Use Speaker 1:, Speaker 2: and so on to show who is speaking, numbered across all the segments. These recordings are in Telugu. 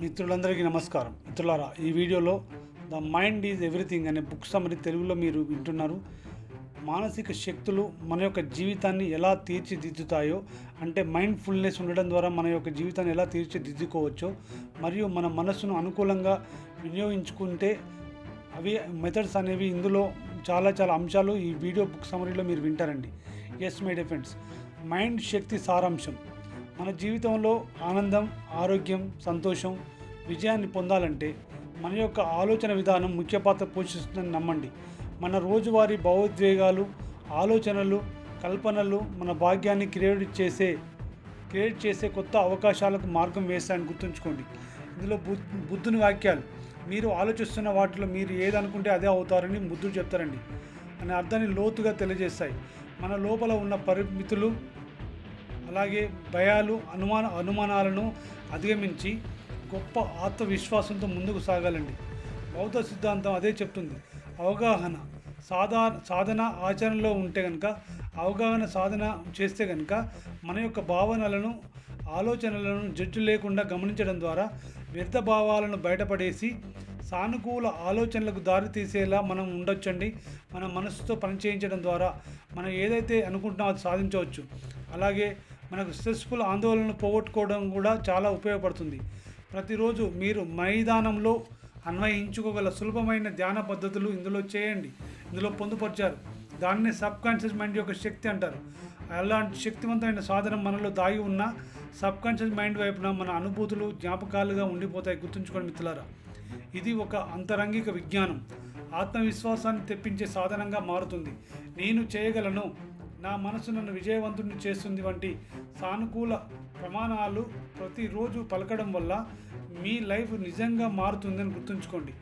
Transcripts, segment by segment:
Speaker 1: మిత్రులందరికీ నమస్కారం. మిత్రులారా ఈ వీడియోలో ద మైండ్ ఈజ్ ఎవ్రీథింగ్ అనే బుక్ సమరి తెలుగులో మీరు వింటున్నారు. మానసిక శక్తులు మన యొక్క జీవితాన్ని ఎలా తీర్చిదిద్దుతాయో అంటే మైండ్ ఫుల్నెస్ ఉండడం ద్వారా మన యొక్క జీవితాన్ని ఎలా తీర్చిదిద్దుకోవచ్చో మరియు మన మనసును అనుకూలంగా వినియోగించుకుంటే అవి మెథడ్స్ అనేవి ఇందులో చాలా చాలా అంశాలు ఈ వీడియో బుక్ సమరీలో మీరు వింటారండి. ఎస్ మై డిఫెండ్స్ మైండ్ శక్తి సారాంశం. మన జీవితంలో ఆనందం ఆరోగ్యం సంతోషం విజయాన్ని పొందాలంటే మన యొక్క ఆలోచన విధానం ముఖ్య పాత్ర పోషిస్తుందని నమ్మండి. మన రోజువారీ భావోద్వేగాలు ఆలోచనలు కల్పనలు మన భాగ్యాన్ని క్రియేట్ చేసే క్రియేట్ చేసే కొత్త అవకాశాలకు మార్గం వేస్తాయని గుర్తుంచుకోండి. ఇందులో బు బుద్ధుని వాక్యాలు మీరు ఆలోచిస్తున్న వాటిలో మీరు ఏదనుకుంటే అదే అవుతారని బుద్ధుడు చెప్తారండి. అనే అర్థాన్ని లోతుగా తెలియజేస్తాయి. మన లోపల ఉన్న పరిమితులు అలాగే భయాలు అనుమాన అనుమానాలను అధిగమించి గొప్ప ఆత్మవిశ్వాసంతో ముందుకు సాగాలండి. బౌద్ధ సిద్ధాంతం అదే చెప్తుంది. అవగాహన సాధా సాధన ఆచరణలో ఉంటే కనుక అవగాహన సాధన చేస్తే కనుక మన యొక్క భావనలను ఆలోచనలను జడ్జు లేకుండా గమనించడం ద్వారా వ్యర్థ భావాలను బయటపడేసి సానుకూల ఆలోచనలకు దారి తీసేలా మనం ఉండొచ్చండి. మన మనసుతో పనిచేయించడం ద్వారా మనం ఏదైతే అనుకుంటున్నామో అది సాధించవచ్చు. అలాగే మనకు స్ట్రెస్ఫుల్ ఆందోళనను పోగొట్టుకోవడం కూడా చాలా ఉపయోగపడుతుంది. ప్రతిరోజు మీరు మైదానంలో అన్వయించుకోగల సులభమైన ధ్యాన పద్ధతులు ఇందులో చేయండి. ఇందులో పొందుపరిచారు. దాన్నే సబ్ కాన్షియస్ మైండ్ యొక్క శక్తి అంటారు. అలాంటి శక్తివంతమైన సాధనం మనలో దాగి ఉన్న సబ్ కాన్షియస్ మైండ్ వైపున మన అనుభూతులు జ్ఞాపకాలుగా ఉండిపోతాయి. గుర్తుంచుకోండి మిత్రులారా. ఇది ఒక అంతరంగిక విజ్ఞానం. ఆత్మవిశ్వాసాన్ని తెప్పించే సాధనంగా మారుతుంది. నేను చేయగలను నా మనసు నన్ను విజయవంతుడిని చేస్తుంది వంటి సానుకూల ప్రమాణాలు ప్రతిరోజు పలకడం వల్ల మీ లైఫ్ నిజంగా మారుతుందని గుర్తుంచుకోండి.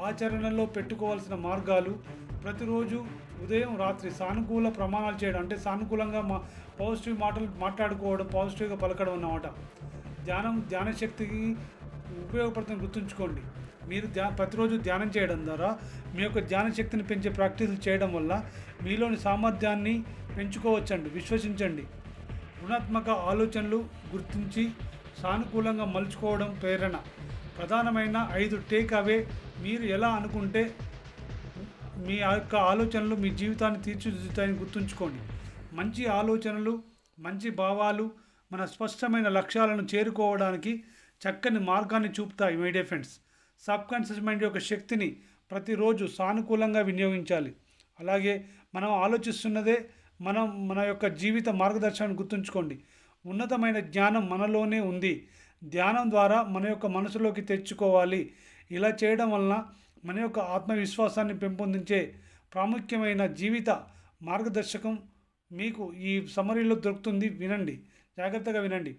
Speaker 1: ఆచరణలో పెట్టుకోవాల్సిన మార్గాలు ప్రతిరోజు ఉదయం రాత్రి సానుకూల ప్రమాణాలు చేయడం అంటే సానుకూలంగా మా పాజిటివ్ మాటలు మాట్లాడుకోవడం పాజిటివ్గా పలకడం అన్నమాట. ధ్యానం ధ్యానశక్తికి ఉపయోగపడుతుందని ఉపయోగపడుతుంది గుర్తుంచుకోండి. మీరు ధ్యా ప్రతిరోజు ధ్యానం చేయడం ద్వారా మీ యొక్క ధ్యాన శక్తిని పెంచే ప్రాక్టీసులు చేయడం వల్ల మీలోని సామర్థ్యాన్ని పెంచుకోవచ్చండి విశ్వసించండి. గుణాత్మక ఆలోచనలు గుర్తించి సానుకూలంగా మలుచుకోవడం ప్రేరణ. ప్రధానమైన ఐదు టేక్ అవే మీరు ఎలా అనుకుంటే మీ యొక్క ఆలోచనలు మీ జీవితాన్ని తీర్చిదిద్దుతాయని గుర్తుంచుకోండి. మంచి ఆలోచనలు మంచి భావాలు మన స్పష్టమైన లక్ష్యాలను చేరుకోవడానికి చక్కని మార్గాన్ని చూపుతాయి my dear friends subconscious mind యొక్క శక్తిని ప్రతిరోజు సానుకూలంగా వినియోగించాలి. అలాగే మనం ఆలోచిస్తున్నదే మనం మన యొక్క జీవిత మార్గదర్శనాన్ని గుర్తుంచుకోండి. ఉన్నతమైన జ్ఞానం మనలోనే ఉంది. ధ్యానం ద్వారా మన యొక్క మనసులోకి తెచ్చుకోవాలి. ఇలా చేయడం వలన మన యొక్క ఆత్మవిశ్వాసాన్ని పెంపొందించే ప్రాముఖ్యమైన జీవిత మార్గదర్శకం మీకు ఈ సమరీలో దొరుకుతుంది. వినండి. జాగ్రత్తగా వినండి.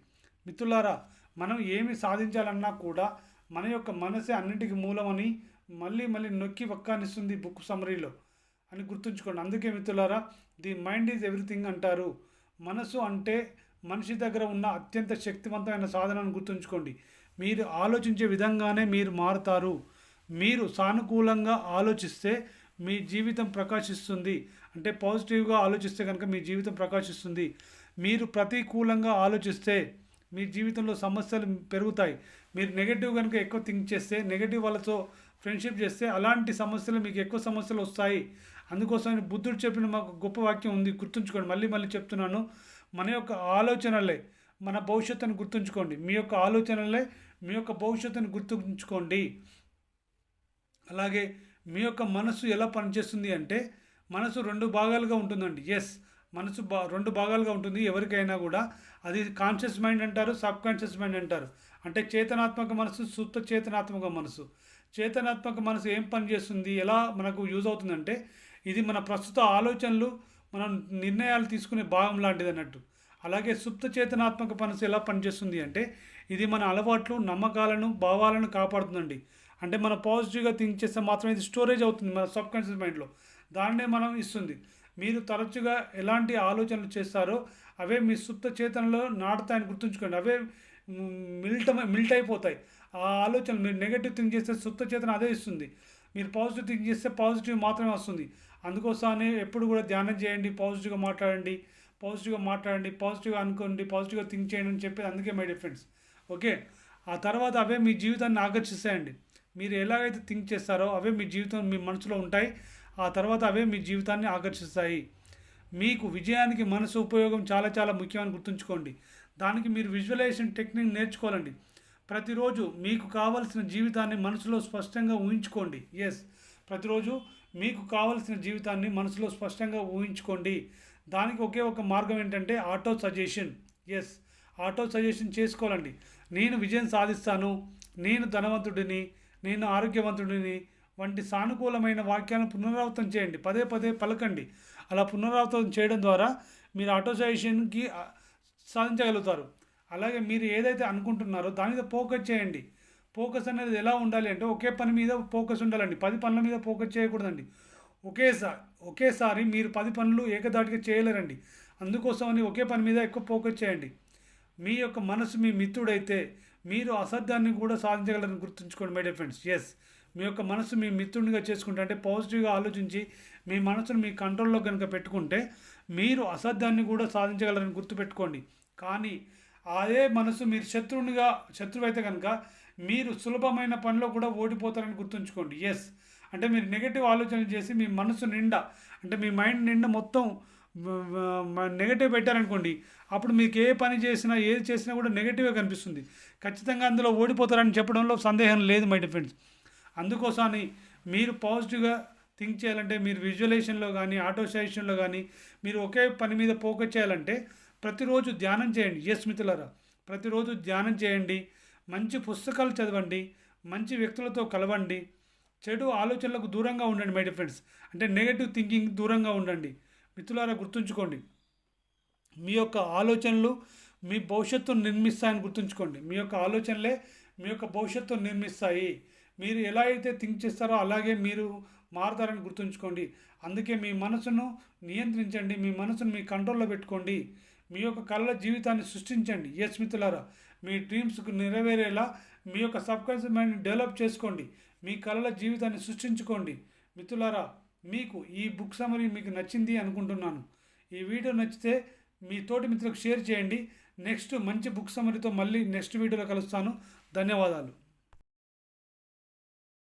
Speaker 1: మిత్రులారా మనం ఏమి సాధించాలన్నా కూడా మన యొక్క మనసే అన్నింటికి మూలమని మళ్ళీ మళ్ళీ నొక్కి వక్కానిస్తుంది బుక్ సమరీలో అని గుర్తుంచుకోండి. అందుకే మిత్రులారా ది మైండ్ ఈజ్ ఎవ్రీథింగ్ అంటారు. మనసు అంటే మనిషి దగ్గర ఉన్న అత్యంత శక్తివంతమైన సాధనను గుర్తుంచుకోండి. మీరు ఆలోచించే విధంగానే మీరు మారుతారు. మీరు సానుకూలంగా ఆలోచిస్తే మీ జీవితం ప్రకాశిస్తుంది. అంటే పాజిటివ్గా ఆలోచిస్తే కనుక మీ జీవితం ప్రకాశిస్తుంది. మీరు ప్రతికూలంగా ఆలోచిస్తే మీ జీవితంలో సమస్యలు పెరుగుతాయి. మీరు నెగటివ్ కనుక ఎక్కువ థింక్ చేస్తే నెగటివ్ వాళ్ళతో ఫ్రెండ్షిప్ చేస్తే అలాంటి సమస్యలు మీకు ఎక్కువ సమస్యలు వస్తాయి. అందుకోసం బుద్ధుడు చెప్పిన మాకు గొప్ప వాక్యం ఉంది. గుర్తుంచుకోండి. మళ్ళీ మళ్ళీ చెప్తున్నాను. మన యొక్క ఆలోచనలే మన భవిష్యత్తును గుర్తుంచుకోండి. మీ యొక్క ఆలోచనలే మీ యొక్క భవిష్యత్తును గుర్తుంచుకోండి. అలాగే మీ యొక్క మనసు ఎలా పనిచేస్తుంది అంటే మనసు రెండు భాగాలుగా ఉంటుందండి. ఎస్ మనసు బా రెండు భాగాలుగా ఉంటుంది. ఎవరికైనా కూడా. అది కాన్షియస్ మైండ్ అంటారు సబ్ కాన్షియస్ మైండ్ అంటారు. అంటే చేతనాత్మక మనసు సుత్త చేతనాత్మక మనసు. చేతనాత్మక మనసు ఏం పని చేస్తుంది? ఎలా మనకు యూజ్ అవుతుందంటే ఇది మన ప్రస్తుత ఆలోచనలు మనం నిర్ణయాలు తీసుకునే భాగం లాంటిది అన్నట్టు. అలాగే సుప్త చేతనాత్మక మనసు ఎలా పనిచేస్తుంది అంటే ఇది మన అలవాట్లు నమ్మకాలను భావాలను కాపాడుతుందండి. అంటే మనం పాజిటివ్గా థింక్ చేస్తే మాత్రమే ఇది స్టోరేజ్ అవుతుంది మన సబ్కాన్షియస్ మైండ్లో దాన్నే మనం ఇస్తుంది. మీరు తరచుగా ఎలాంటి ఆలోచనలు చేస్తారో అవే మీ సుప్త చేతనలో నాటుతాయని గుర్తుంచుకోండి. అవే మిల్ట మిల్ట్ అయిపోతాయి. ఆ ఆలోచనలు మీరు నెగటివ్ థింక్ చేస్తే సుప్త చేతన అదే ఇస్తుంది. మీరు పాజిటివ్ థింక్ చేస్తే పాజిటివ్ మాత్రమే వస్తుంది. అందుకోసమే ఎప్పుడు కూడా ధ్యానం చేయండి పాజిటివ్గా మాట్లాడండి పాజిటివ్గా మాట్లాడండి పాజిటివ్గా అనుకోండి పాజిటివ్గా థింక్ చేయండి అని చెప్పేది అందుకే మై డిఫరెన్స్ ఓకే? ఆ తర్వాత అవే మీ జీవితాన్ని ఆకర్షిస్తాయండి. మీరు ఎలాగైతే థింక్ చేస్తారో అవే మీ జీవితం మీ మనసులో ఉంటాయి. ఆ తర్వాత అవే మీ జీవితాన్ని ఆకర్షిస్తాయి. మీకు విజయానికి మనసు ఉపయోగం చాలా చాలా ముఖ్యమని గుర్తుంచుకోండి. దానికి మీరు విజువలైజేషన్ టెక్నిక్ నేర్చుకోవాలండి. ప్రతిరోజు మీకు కావలసిన జీవితాన్ని మనసులో స్పష్టంగా ఊహించుకోండి. ఎస్ ప్రతిరోజు మీకు కావలసిన జీవితాన్ని మనసులో స్పష్టంగా ఊహించుకోండి. దానికి ఒకే ఒక మార్గం ఏంటంటే auto suggestion. Yes auto suggestion చేసుకోవాలండి. నేను విజయం సాధిస్తాను. నేను ధనవంతుడిని. నేను ఆరోగ్యవంతుడిని. వంటి సానుకూలమైన వాక్యాలను పునరావృతం చేయండి. పదే పదే పలకండి. అలా పునరావృతం చేయడం ద్వారా మీరు ఆటోసైజేషన్కి సాధించగలుగుతారు. అలాగే మీరు ఏదైతే అనుకుంటున్నారో దాని మీద ఫోకస్ చేయండి. ఫోకస్ అనేది ఎలా ఉండాలి అంటే ఒకే పని మీద ఫోకస్ ఉండాలండి. పది పనుల మీద ఫోకస్ చేయకూడదండి. ఒకేసారి ఒకేసారి మీరు పది పనులు ఏకదాటిగా చేయలేరండి. అందుకోసమని ఒకే పని మీద ఎక్కువ ఫోకస్ చేయండి. మీ యొక్క మనసు మీ మిత్రుడైతే మీరు అసాధ్యాన్ని కూడా సాధించగలరని గుర్తుంచుకోండి మై డియర్ ఫ్రెండ్స్. ఎస్. మీ యొక్క మనసు మీ మిత్రునిగా చేసుకుంటే అంటే పాజిటివ్గా ఆలోచించి మీ మనసును మీ కంట్రోల్లో కనుక పెట్టుకుంటే మీరు అసాధ్యాన్ని కూడా సాధించగలరని గుర్తుపెట్టుకోండి. కానీ అదే మనసు మీరు శత్రువునిగా శత్రువు అయితే కనుక మీరు సులభమైన పనిలో కూడా ఓడిపోతారని గుర్తుంచుకోండి. ఎస్ అంటే మీరు నెగటివ్ ఆలోచనలు చేసి మీ మనసు నిండా అంటే మీ మైండ్ నిండా మొత్తం నెగటివ్ పెట్టారనుకోండి అప్పుడు మీకు ఏ పని చేసినా ఏది చేసినా కూడా నెగటివ్గా కనిపిస్తుంది. ఖచ్చితంగా అందులో ఓడిపోతారని చెప్పడంలో సందేహం లేదు మై డిఫెండ్స్ అందుకోసమని మీరు పాజిటివ్గా థింక్ చేయాలంటే మీరు విజువలైజేషన్లో కానీ ఆటోసైజేషన్లో కానీ మీరు ఒకే పని మీద ఫోకస్ చేయాలంటే ప్రతిరోజు ధ్యానం చేయండి. ఎస్ మిత్రులారా ప్రతిరోజు ధ్యానం చేయండి. మంచి పుస్తకాలు చదవండి. మంచి వ్యక్తులతో కలవండి. చెడు ఆలోచనలకు దూరంగా ఉండండి మై ఫ్రెండ్స్. అంటే నెగటివ్ థింకింగ్ దూరంగా ఉండండి. మిత్రులారా గుర్తుంచుకోండి. మీ యొక్క ఆలోచనలు మీ భవిష్యత్తును నిర్మిస్తాయని గుర్తుంచుకోండి. మీ యొక్క ఆలోచనలే మీ యొక్క భవిష్యత్తును నిర్మిస్తాయి. మీరు ఎలా అయితే థింక్ చేస్తారో అలాగే మీరు మారుతారని గుర్తుంచుకోండి. అందుకే మీ మనసును నియంత్రించండి. మీ మనసును మీ కంట్రోల్లో పెట్టుకోండి. మీ యొక్క కళ్ళ జీవితాన్ని సృష్టించండి. ఎస్ మిత్రులారా మీ డ్రీమ్స్కు నెరవేరేలా మీ యొక్క సబ్కాన్షియస్ మైండ్ని డెవలప్ చేసుకోండి. మీ కళల జీవితాన్ని సృష్టించుకోండి. మిత్రులారా మీకు ఈ బుక్ సమరీ మీకు నచ్చింది అనుకుంటున్నాను. ఈ వీడియో నచ్చితే మీ తోటి మిత్రులకు షేర్ చేయండి. నెక్స్ట్ మంచి బుక్ సమరీతో మళ్ళీ నెక్స్ట్ వీడియోలో కలుస్తాను. ధన్యవాదాలు.